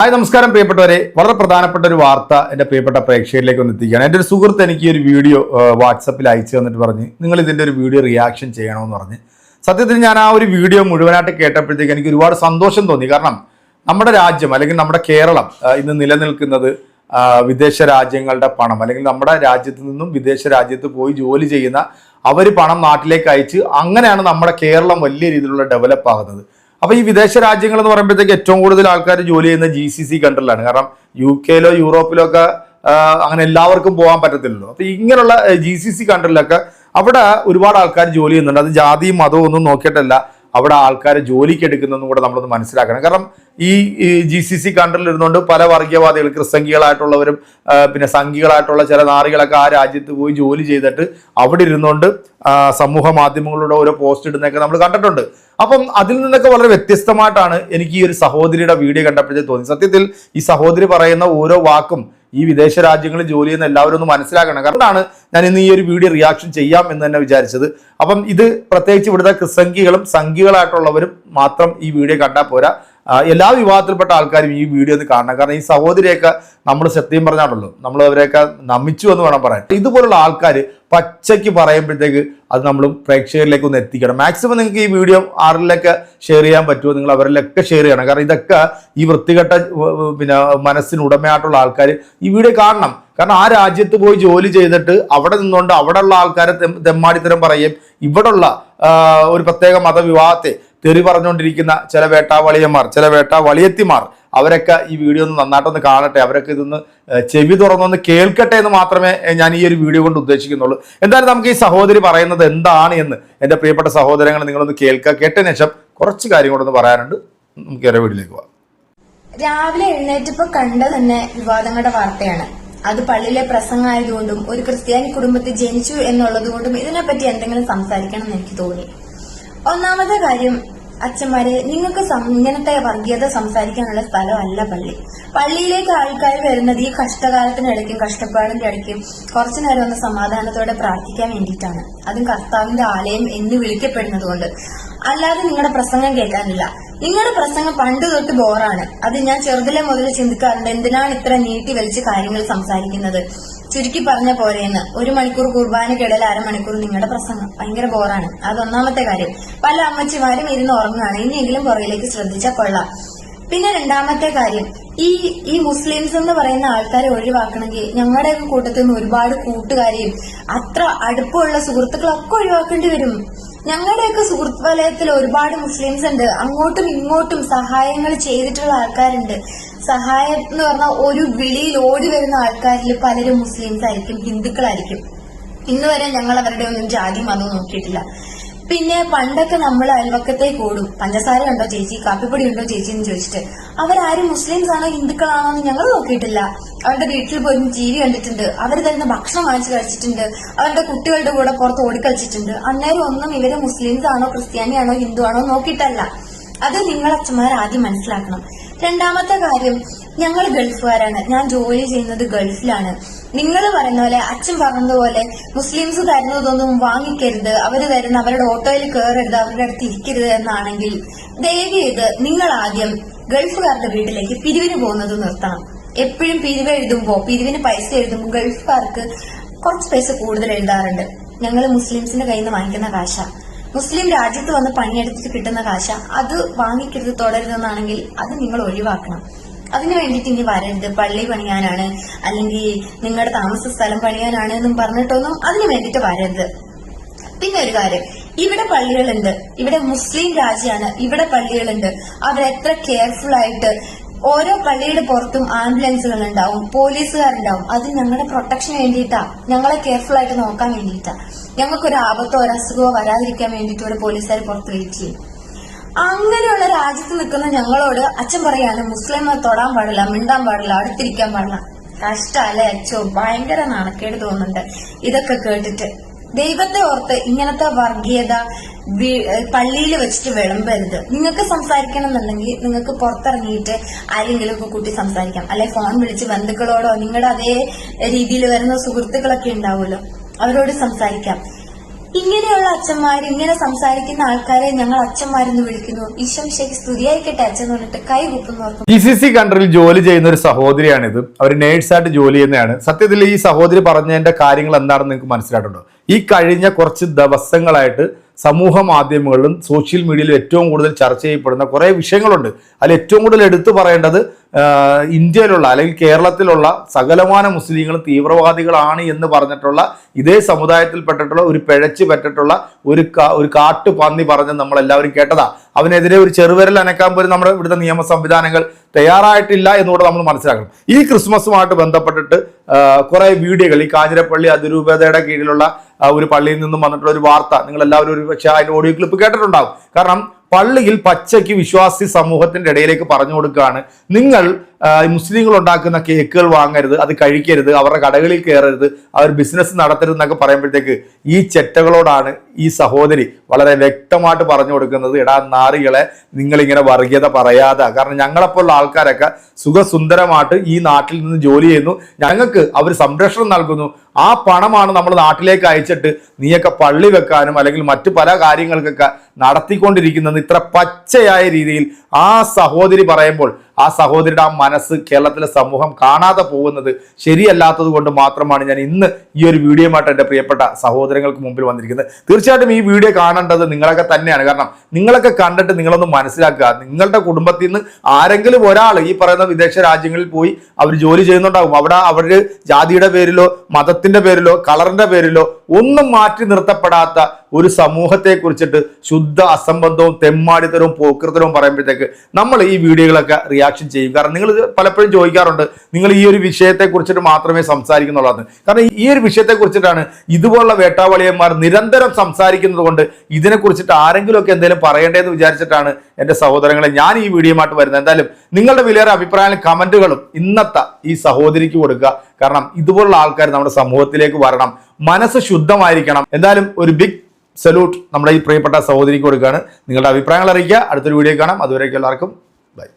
Hi നമസ്കാരം പ്രിയപ്പെട്ടവരെ. വളരെ പ്രധാനപ്പെട്ട ഒരു വാർത്ത എന്റെ പ്രിയപ്പെട്ട പ്രേക്ഷകരിലേക്ക് ഒന്ന് എത്തിക്കുകയാണ്. എന്റെ ഒരു സുഹൃത്ത് എനിക്ക് ഒരു വീഡിയോ വാട്സപ്പിൽ അയച്ചു തന്നിട്ട് പറഞ്ഞ് നിങ്ങൾ ഇതിന്റെ ഒരു വീഡിയോ റിയാക്ഷൻ ചെയ്യണമെന്ന് പറഞ്ഞ്. സത്യത്തിൽ ഞാൻ ആ ഒരു വീഡിയോ മുഴുവനായിട്ട് കേട്ടപ്പോഴത്തേക്ക് എനിക്ക് ഒരുപാട് സന്തോഷം തോന്നി. കാരണം നമ്മുടെ രാജ്യം അല്ലെങ്കിൽ നമ്മുടെ കേരളം ഇന്ന് നിലനിൽക്കുന്നത് വിദേശ രാജ്യങ്ങളുടെ പണം അല്ലെങ്കിൽ നമ്മുടെ രാജ്യത്ത് നിന്നും വിദേശ രാജ്യത്ത് പോയി ജോലി ചെയ്യുന്ന അവർ പണം നാട്ടിലേക്ക് അയച്ച് അങ്ങനെയാണ് നമ്മുടെ കേരളം വലിയ രീതിയിലുള്ള ഡെവലപ്പ് ആകുന്നത്. അപ്പൊ ഈ വിദേശ രാജ്യങ്ങൾ എന്ന് പറയുമ്പോഴത്തേക്ക് ഏറ്റവും കൂടുതൽ ആൾക്കാർ ജോലി ചെയ്യുന്ന ജി സി സി കൺട്രിലാണ് കാരണം യു കെയിലോ യൂറോപ്പിലോ ഒക്കെ അങ്ങനെ എല്ലാവർക്കും പോകാൻ പറ്റത്തില്ലല്ലോ. അപ്പൊ ഇങ്ങനെയുള്ള ജി സി സി കൺട്രിലൊക്കെ അവിടെ ഒരുപാട് ആൾക്കാർ ജോലി ചെയ്യുന്നുണ്ട്. അത് ജാതിയും മതവും ഒന്നും നോക്കിയിട്ടല്ല. അവിടെ ആൾക്കാരെ ജോലിക്ക് എടുക്കുന്നതെന്നും കൂടെ നമ്മളൊന്ന് മനസ്സിലാക്കണം. കാരണം ഈ ജി സി സി കൺട്രിൽ ഇരുന്നുകൊണ്ട് പല വർഗീയവാദികൾ ക്രിസ്തംഗികളായിട്ടുള്ളവരും പിന്നെ സംഘികളായിട്ടുള്ള ചില നാറികളൊക്കെ ആ രാജ്യത്ത് പോയി ജോലി ചെയ്തിട്ട് അവിടെ ഇരുന്നുകൊണ്ട് സമൂഹ മാധ്യമങ്ങളുടെ ഓരോ പോസ്റ്റ് ഇടുന്നതൊക്കെ നമ്മൾ കണ്ടിട്ടുണ്ട്. അപ്പം അതിൽ നിന്നൊക്കെ വളരെ വ്യത്യസ്തമായിട്ടാണ് എനിക്ക് ഈ ഒരു സഹോദരിയുടെ വീഡിയോ കണ്ടപ്പോഴത്തേക്ക് തോന്നി. സത്യത്തിൽ ഈ സഹോദരി പറയുന്ന ഓരോ വാക്കും ഈ വിദേശ രാജ്യങ്ങളിൽ ജോലി ചെയ്യുന്ന എല്ലാവരും ഒന്ന് മനസ്സിലാക്കണം. കാരണമാണ് ഞാൻ ഇന്ന് ഈ ഒരു വീഡിയോ റിയാക്ഷൻ ചെയ്യാം എന്ന് തന്നെ വിചാരിച്ചത്. അപ്പം ഇത് പ്രത്യേകിച്ച് ഇവിടുത്തെ ക്രിസംഖികളും സംഘികളായിട്ടുള്ളവരും മാത്രം ഈ വീഡിയോ കണ്ടാൽ പോരാ. എല്ലാ വിഭാഗത്തിൽപ്പെട്ട ആൾക്കാരും ഈ വീഡിയോ ഒന്ന് കാണണം. കാരണം ഈ സഹോദരിയൊക്കെ നമ്മൾ സത്യം പറഞ്ഞാണല്ലോ. നമ്മൾ അവരെയൊക്കെ നമിച്ചു എന്ന് വേണം പറയാൻ. ഇതുപോലുള്ള ആൾക്കാർ പച്ചയ്ക്ക് പറയുമ്പോഴത്തേക്ക് അത് നമ്മൾ പ്രേക്ഷകരിലേക്ക് ഒന്ന് എത്തിക്കണം. മാക്സിമം നിങ്ങൾക്ക് ഈ വീഡിയോ ആറിലൊക്കെ ഷെയർ ചെയ്യാൻ പറ്റുമോ? നിങ്ങൾ അവരിലൊക്കെ ഷെയർ ചെയ്യണം. കാരണം ഇതൊക്കെ ഈ വൃത്തികെട്ട പിന്നെ മനസ്സിന് ഉടമയായിട്ടുള്ള ആൾക്കാർ ഈ വീഡിയോ കാണണം. കാരണം ആ രാജ്യത്ത് പോയി ജോലി ചെയ്തിട്ട് അവിടെ നിന്നുകൊണ്ട് അവിടെയുള്ള ആൾക്കാരെ തെമ്മാടിത്തരം പറയും. ഇവിടെയുള്ള ഒരു പ്രത്യേക മതവിവാഹത്തെ തെറി പറഞ്ഞുകൊണ്ടിരിക്കുന്ന ചില വേട്ടാവളിയന്മാർ ചില വേട്ടാവളിയത്തിമാർ അവരൊക്കെ ഈ വീഡിയോ ഒന്ന് നന്നായിട്ടൊന്ന് കാണട്ടെ അവരൊക്കെ ഇതൊന്ന് ചെവി തുറന്നൊന്ന് കേൾക്കട്ടെ എന്ന് മാത്രമേ ഞാൻ ഈ ഒരു വീഡിയോ കൊണ്ട് ഉദ്ദേശിക്കുന്നുള്ളൂ. എന്തായാലും നമുക്ക് ഈ സഹോദരി പറയുന്നത് എന്താണ് എന്ന് എന്റെ പ്രിയപ്പെട്ട സഹോദരങ്ങൾ നിങ്ങളൊന്ന് കേൾക്കുക. കേട്ടതിന് ശേഷം കുറച്ച് കാര്യം കൂടെ ഒന്ന് പറയാനുണ്ട്. നമുക്ക് ഏറെ വീട്ടിലേക്ക് പോവാം രാവിലെ എഴുന്നേറ്റപ്പോ കണ്ട തന്നെ വിവാദങ്ങളുടെ വാർത്തയാണ്. അത് പള്ളിയിലെ പ്രസംഗമായതുകൊണ്ടും ഒരു ക്രിസ്ത്യാനി കുടുംബത്തിൽ ജനിച്ചു എന്നുള്ളതുകൊണ്ടും ഇതിനെപ്പറ്റി എന്തെങ്കിലും സംസാരിക്കണം എന്ന് എനിക്ക് തോന്നി. ഒന്നാമത്തെ കാര്യം അച്ഛന്മാരെ നിങ്ങൾക്ക് ഇങ്ങനത്തെ വർഗീയത സംസാരിക്കാനുള്ള സ്ഥലമല്ല പള്ളി. പള്ളിയിലേക്ക് ആൾക്കാർ വരുന്നത് ഈ കഷ്ടകാലത്തിനിടയ്ക്കും കഷ്ടപ്പാടിന്റെ ഇടയ്ക്കും കുറച്ചു നേരം ഒന്ന് സമാധാനത്തോടെ പ്രാർത്ഥിക്കാൻ വേണ്ടിയിട്ടാണ്. അതും കർത്താവിന്റെ ആലയം എന്ന് വിളിക്കപ്പെടുന്നത് കൊണ്ട്. അല്ലാതെ നിങ്ങളുടെ പ്രസംഗം കേൾക്കാനില്ല. നിങ്ങളുടെ പ്രസംഗം പണ്ട് തൊട്ട് ബോറാണ്. അത് ഞാൻ ചെറുതിലെ മുതൽ ചിന്തിക്കാറുണ്ട്. എന്തിനാണ് ഇത്ര നീട്ടി വലിച്ച് കാര്യങ്ങൾ സംസാരിക്കുന്നത്? ചുരുക്കി പറഞ്ഞ പോരെയെന്ന് ഒരു മണിക്കൂർ കുർബാനക്കിടയിൽ അരമണിക്കൂർ നിങ്ങളുടെ പ്രസംഗം. ഭയങ്കര ബോറാണ്. അത് ഒന്നാമത്തെ കാര്യം. പല അമ്മച്ചിമാരും ഇരുന്ന് ഉറങ്ങുകയാണ്. ഇനിയെങ്കിലും പുറകിലേക്ക് ശ്രദ്ധിച്ചാൽ കൊള്ളാം. പിന്നെ രണ്ടാമത്തെ കാര്യം. ഈ ഈ മുസ്ലിംസ് എന്ന് പറയുന്ന ആൾക്കാരെ ഒഴിവാക്കണമെങ്കിൽ ഞങ്ങളുടെ കൂട്ടത്തിൽ നിന്ന് ഒരുപാട് കൂട്ടുകാരെയും അത്ര അടുപ്പമുള്ള സുഹൃത്തുക്കളൊക്കെ ഒഴിവാക്കേണ്ടി വരും. ഞങ്ങളുടെയൊക്കെ സുഹൃത്ത് വലയത്തിൽ ഒരുപാട് മുസ്ലിംസ് ഉണ്ട്. അങ്ങോട്ടും ഇങ്ങോട്ടും സഹായങ്ങൾ ചെയ്തിട്ടുള്ള ആൾക്കാരുണ്ട്. സഹായം എന്ന് പറഞ്ഞാൽ ഒരു വിളിയിൽ ഓടി വരുന്ന ആൾക്കാരിൽ പലരും മുസ്ലിംസ് ആയിരിക്കും ഹിന്ദുക്കളായിരിക്കും. ഇന്നുവരെ ഞങ്ങൾ അവരുടെ ഒന്നും ജാതി മതം നോക്കിയിട്ടില്ല. പിന്നെ പണ്ടൊക്കെ നമ്മൾ അയൽവക്കത്തെ കൂടും. പഞ്ചസാര ഉണ്ടോ ചേച്ചി? കാപ്പിപ്പൊടി ഉണ്ടോ ചേച്ചി എന്ന് ചോദിച്ചിട്ട്. അവരാരും മുസ്ലിംസ് ആണോ ഹിന്ദുക്കളാണോ എന്ന് ഞങ്ങൾ നോക്കിയിട്ടില്ല. അവരുടെ വീട്ടിൽ പോയി ടി വി കണ്ടിട്ടുണ്ട്. അവർ തരുന്ന ഭക്ഷണം വാങ്ങിച്ചു കഴിച്ചിട്ടുണ്ട്. അവരുടെ കുട്ടികളുടെ കൂടെ പുറത്ത് ഓടിക്കളിച്ചിട്ടുണ്ട് അന്നേരം ഒന്നും ഇവർ മുസ്ലിംസ് ആണോ ക്രിസ്ത്യാനി ആണോ ഹിന്ദു ആണോ നോക്കിയിട്ടല്ല. അത് നിങ്ങൾ അച്ഛന്മാർ ആദ്യം മനസ്സിലാക്കണം. രണ്ടാമത്തെ കാര്യം ഞങ്ങൾ ഗൾഫുകാരാണ്. ഞാൻ ജോലി ചെയ്യുന്നത് ഗൾഫിലാണ്. നിങ്ങൾ പറയുന്ന പോലെ അച്ഛൻ പറഞ്ഞതുപോലെ മുസ്ലിംസ് തരുന്നതൊന്നും വാങ്ങിക്കരുത്. അവർ തരുന്ന അവരുടെ ഓട്ടോയിൽ കയറരുത് അവരുടെ അടുത്ത് ഇരിക്കരുത് എന്നാണെങ്കിൽ ദയവ് ചെയ്ത് നിങ്ങൾ ആദ്യം ഗൾഫുകാരുടെ വീട്ടിലേക്ക് പിരിവിന് പോകുന്നത് നിർത്തണം. എപ്പോഴും പിരിവ് എഴുതുമ്പോ പിരിവിന് പൈസ എഴുതുമ്പോൾ ഗൾഫുകാർക്ക് കുറച്ച് പൈസ കൂടുതൽ എഴുതാറുണ്ട്. ഞങ്ങൾ മുസ്ലിംസിന്റെ കയ്യിൽ നിന്ന് വാങ്ങിക്കുന്ന കാശ. മുസ്ലിം രാജ്യത്ത് വന്ന് പണിയെടുത്തിട്ട് കിട്ടുന്ന കാശ. അത് വാങ്ങിക്കരുത് തുടരുതെന്നാണെങ്കിൽ അത് നിങ്ങൾ ഒഴിവാക്കണം. അതിനു വേണ്ടിയിട്ട് ഇനി വരരുത് പള്ളി പണിയാനാണ്. അല്ലെങ്കിൽ നിങ്ങളുടെ താമസ സ്ഥലം പണിയാനാണ് എന്നും പറഞ്ഞിട്ടൊന്നും അതിനു വേണ്ടിയിട്ട് വരരുത്. പിന്നെ ഒരു കാര്യം. ഇവിടെ പള്ളികളുണ്ട്. ഇവിടെ മുസ്ലിം രാജ്യമാണ് ഇവിടെ പള്ളികളുണ്ട്. അവരെത്ര കെയർഫുൾ ആയിട്ട് ഓരോ പള്ളിയുടെ പുറത്തും ആംബുലൻസുകൾ ഉണ്ടാവും. പോലീസുകാരുണ്ടാവും. അത് ഞങ്ങളുടെ പ്രൊട്ടക്ഷന് വേണ്ടിയിട്ടാ. ഞങ്ങളെ കെയർഫുൾ ആയിട്ട് നോക്കാൻ വേണ്ടിയിട്ടാ. ഞങ്ങൾക്കൊരു ആപത്തോ ഒരു അസുഖമോ വരാതിരിക്കാൻ വേണ്ടിയിട്ട് ഇവിടെ പോലീസുകാർ പുറത്ത് വെയിറ്റ് ചെയ്യും അങ്ങനെയുള്ള രാജ്യത്ത് നിൽക്കുന്ന ഞങ്ങളോട് അച്ഛൻ പറയാണ് മുസ്ലിം തൊടാൻ പാടില്ല മിണ്ടാൻ പാടില്ല അടുത്തിരിക്കാൻ പാടില്ല. കഷ്ടല്ലേ അച്ഛോ ഭയങ്കര നാണക്കേട് തോന്നുന്നുണ്ട്. ഇതൊക്കെ കേട്ടിട്ട്. ദൈവത്തെ ഓർത്ത് ഇങ്ങനത്തെ വർഗീയത പള്ളിയിൽ വെച്ചിട്ട് വിളമ്പരുത്. നിങ്ങൾക്ക് സംസാരിക്കണം എന്നുണ്ടെങ്കിൽ നിങ്ങൾക്ക് പുറത്തിറങ്ങിയിട്ട് ആരെങ്കിലും ഒക്കെ കൂട്ടി സംസാരിക്കാം. അല്ലെ ഫോൺ വിളിച്ച് ബന്ധുക്കളോടോ നിങ്ങളുടെ അതേ രീതിയിൽ വരുന്ന സുഹൃത്തുക്കളൊക്കെ ഉണ്ടാവുമല്ലോ. അവരോട് സംസാരിക്കാം. ഇങ്ങനെയുള്ള അച്ഛന്മാർ ഇങ്ങനെ സംസാരിക്കുന്ന ആൾക്കാരെ ഞങ്ങൾ അച്ഛന്മാരെന്ന് വിളിക്കുന്നു. ഈശംശയ്ക്ക് സ്തുതിയായിക്കട്ടെ അച്ഛൻ എന്ന് പറഞ്ഞിട്ട് കൈ കുപ്പുന്നു ജി സി സി കൺട്രിയിൽ ജോലി ചെയ്യുന്ന ഒരു സഹോദരിയാണിത്. അവർ നേഴ്സായിട്ട് ജോലി ചെയ്യുന്നതാണ്. സത്യത്തിൽ ഈ സഹോദരി പറഞ്ഞതിന്റെ കാര്യങ്ങൾ എന്താണെന്ന് നിങ്ങൾക്ക് മനസ്സിലായിട്ടുണ്ടോ? ഈ കഴിഞ്ഞ കുറച്ച് ദിവസങ്ങളായിട്ട് സമൂഹ മാധ്യമങ്ങളിലും സോഷ്യൽ മീഡിയയിലും ഏറ്റവും കൂടുതൽ ചർച്ച ചെയ്യപ്പെടുന്ന കുറേ വിഷയങ്ങളുണ്ട്. അതിൽ ഏറ്റവും കൂടുതൽ എടുത്തു പറയേണ്ടത് ഇന്ത്യയിലുള്ള അല്ലെങ്കിൽ കേരളത്തിലുള്ള സകലമാന മുസ്ലിങ്ങളും തീവ്രവാദികളാണ് എന്ന് പറഞ്ഞിട്ടുള്ള ഇതേ സമുദായത്തിൽപ്പെട്ടിട്ടുള്ള ഒരു പിഴച്ചു പറ്റിട്ടുള്ള ഒരു ഒരു കാട്ടു പന്നി പറഞ്ഞ് നമ്മളെല്ലാവരും കേട്ടതാ. അവനെതിരെ ഒരു ചെറുവിരൽ അനക്കാൻ പോലും നമ്മുടെ ഇവിടുത്തെ നിയമ സംവിധാനങ്ങൾ തയ്യാറായിട്ടില്ല എന്നുകൂടെ നമ്മൾ മനസ്സിലാക്കണം. ഈ ക്രിസ്മസുമായിട്ട് ബന്ധപ്പെട്ടിട്ട് കുറേ വീഡിയോകൾ ഈ കാഞ്ഞിരപ്പള്ളി അതിരൂപതയുടെ കീഴിലുള്ള ഒരു പള്ളിയിൽ നിന്നും വന്നിട്ടുള്ള ഒരു വാർത്ത നിങ്ങൾ എല്ലാവരും ഒരു പക്ഷേ അതിന്റെ ഓഡിയോ ക്ലിപ്പ് കേട്ടിട്ടുണ്ടാവും. കാരണം പള്ളിയിൽ പച്ചയ്ക്ക് വിശ്വാസി സമൂഹത്തിന്റെ ഇടയിലേക്ക് പറഞ്ഞു കൊടുക്കുകയാണ്. നിങ്ങൾ മുസ്ലിങ്ങൾ ഉണ്ടാക്കുന്ന കേക്കുകൾ വാങ്ങരുത് അത് കഴിക്കരുത് അവരുടെ കടകളിൽ കയറരുത് അവർ ബിസിനസ് നടത്തരുത് എന്നൊക്കെ പറയുമ്പോഴത്തേക്ക് ഈ ചെറ്റകളോടാണ് ഈ സഹോദരി വളരെ വ്യക്തമായിട്ട് പറഞ്ഞു കൊടുക്കുന്നത്. എടാ നാറികളെ നിങ്ങളിങ്ങനെ വർഗീയത പറയാതെ. കാരണം ഞങ്ങളെപ്പോലുള്ള ആൾക്കാരൊക്കെ സുഖസുന്ദരമായിട്ട് ഈ നാട്ടിൽ നിന്ന് ജോലി ചെയ്യുന്നു. ഞങ്ങൾക്ക് അവർ സംരക്ഷണം നൽകുന്നു. ആ പണമാണ് നമ്മൾ നാട്ടിലേക്ക് അയച്ചിട്ട് നീയൊക്കെ പള്ളി വെക്കാനും അല്ലെങ്കിൽ മറ്റു പല കാര്യങ്ങൾക്കൊക്കെ നടത്തിക്കൊണ്ടിരിക്കുന്നത് ഇത്ര പച്ചയായ രീതിയിൽ ആ സഹോദരി പറയുമ്പോൾ ആ സഹോദരിയുടെ ആ മനസ്സ് കേരളത്തിലെ സമൂഹം കാണാതെ പോകുന്നത് ശരിയല്ലാത്തത് കൊണ്ട് മാത്രമാണ് ഞാൻ ഇന്ന് ഈ ഒരു വീഡിയോയുമായിട്ട് എന്റെ പ്രിയപ്പെട്ട സഹോദരങ്ങൾക്ക് മുമ്പിൽ വന്നിരിക്കുന്നത്. തീർച്ചയായിട്ടും ഈ വീഡിയോ കാണേണ്ടത് നിങ്ങളൊക്കെ തന്നെയാണ്. കാരണം നിങ്ങളൊക്കെ കണ്ടിട്ട് നിങ്ങളൊന്ന് മനസ്സിലാക്കുക. നിങ്ങളുടെ കുടുംബത്തിൽ നിന്ന് ആരെങ്കിലും ഒരാൾ ഈ പറയുന്ന വിദേശ രാജ്യങ്ങളിൽ പോയി അവർ ജോലി ചെയ്യുന്നുണ്ടാകും അവിടെ അവർ ജാതിയുടെ പേരിലോ മതത്തിന്റെ പേരിലോ കളറിന്റെ പേരിലോ ഒന്നും മാറ്റി നിർത്തപ്പെടാത്ത ഒരു സമൂഹത്തെ കുറിച്ചിട്ട് ശുദ്ധ അസംബന്ധവും തെമ്മാടിത്തരവും പോക്കൃതരവും പറയുമ്പോഴത്തേക്ക് നമ്മൾ ഈ വീഡിയോകളൊക്കെ റിയാക്ഷൻ ചെയ്യും. കാരണം നിങ്ങൾ പലപ്പോഴും ചോദിക്കാറുണ്ട് നിങ്ങൾ ഈ ഒരു വിഷയത്തെ കുറിച്ചിട്ട് മാത്രമേ സംസാരിക്കുന്നുള്ളൂ കാരണം ഈ ഒരു വിഷയത്തെ കുറിച്ചിട്ടാണ് ഇതുപോലുള്ള വേട്ടാവളിയന്മാർ നിരന്തരം സംസാരിക്കുന്നത് കൊണ്ട് ഇതിനെ കുറിച്ചിട്ട് ആരെങ്കിലുമൊക്കെ എന്തെങ്കിലും പറയേണ്ടതെന്ന് വിചാരിച്ചിട്ടാണ് എന്റെ സഹോദരങ്ങളെ ഞാൻ ഈ വീഡിയോയുമായിട്ട് വരുന്നത്. എന്തായാലും നിങ്ങളുടെ വിലയേറെ അഭിപ്രായങ്ങളും കമന്റുകളും ഇന്നത്തെ ഈ സഹോദരിക്ക് കൊടുക്കുക. കാരണം ഇതുപോലുള്ള ആൾക്കാർ നമ്മുടെ സമൂഹത്തിലേക്ക് വരണം. മനസ്സ് ശുദ്ധമായിരിക്കണം. എന്തായാലും ഒരു ബിഗ് സല്യൂട്ട് നമ്മുടെ ഈ പ്രിയപ്പെട്ട സഹോദരിക്ക് കൊടുക്കുകയാണ്. നിങ്ങളുടെ അഭിപ്രായങ്ങൾ അറിയിക്കുക. അടുത്തൊരു വീഡിയോ കാണാം. അതുവരേക്കും എല്ലാവർക്കും ബൈ.